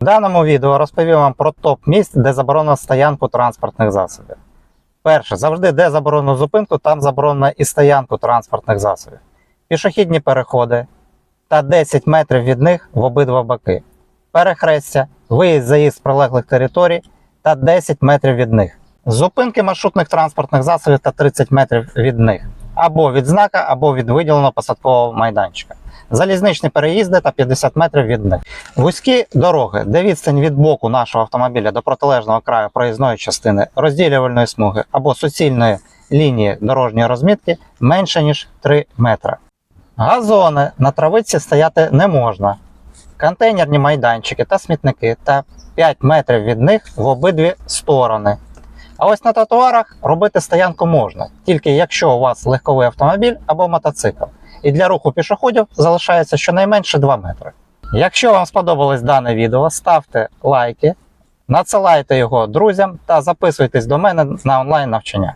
В даному відео розповім вам про топ місць, де заборонено стоянку транспортних засобів. Перше, завжди де заборонено зупинку, там заборонено і стоянку транспортних засобів. Пішохідні переходи та 10 метрів від них в обидва боки. Перехрестя, виїзд заїзд з прилеглих територій та 10 метрів від них. Зупинки маршрутних транспортних засобів та 30 метрів від них. Або від знака, або від виділеного посадкового майданчика. Залізничні переїзди та 50 метрів від них. Вузькі дороги, де відстань від боку нашого автомобіля до протилежного краю проїзної частини, розділювальної смуги або суцільної лінії дорожньої розмітки менше ніж 3 метри. Газони на травиці стояти не можна. Контейнерні майданчики та смітники та 5 метрів від них в обидві сторони. А ось на тротуарах робити стоянку можна, тільки якщо у вас легковий автомобіль або мотоцикл. І для руху пішоходів залишається щонайменше 2 метри. Якщо вам сподобалось дане відео, ставте лайки, надсилайте його друзям та записуйтесь до мене на онлайн навчання.